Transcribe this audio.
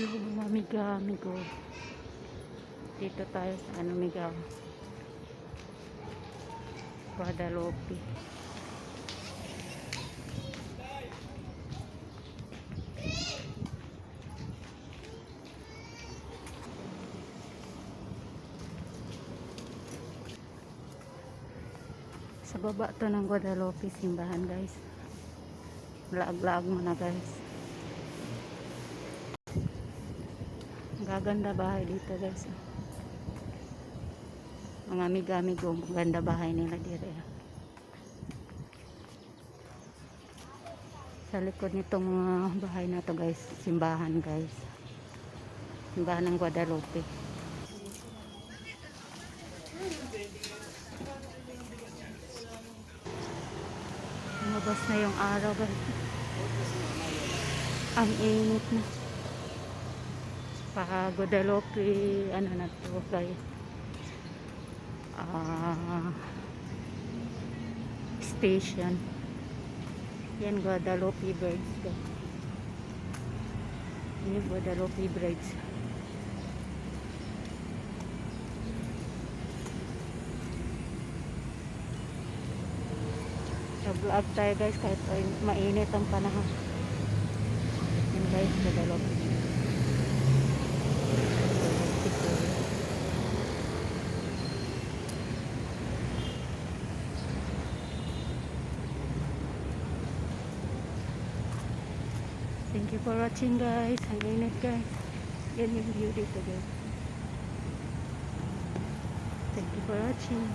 Mga amiga, amigo. Dito tayo sa ano amiga. Guadalupe. Sa baba to ng Guadalupe simbahan guys. Laag-laag mo na guys. Gaganda bahay dito guys. Mga amiga-amigo, maganda bahay nila dito. Sa likod nitong mga bahay na to guys, simbahan guys. Simbahan ng Guadalupe. Lumabas na yung araw guys. Ang init na. Pa Guadalupe, ano na to guys. Ah, station. Yan Guadalupe guys. Yan Guadalupe Bridge. Nag-vlog tayo guys kahit mainit ang panahon. Yan guys, Guadalupe. Thank you for watching guys. Ang init guys. Yan yung view dito guys. Thank you for watching.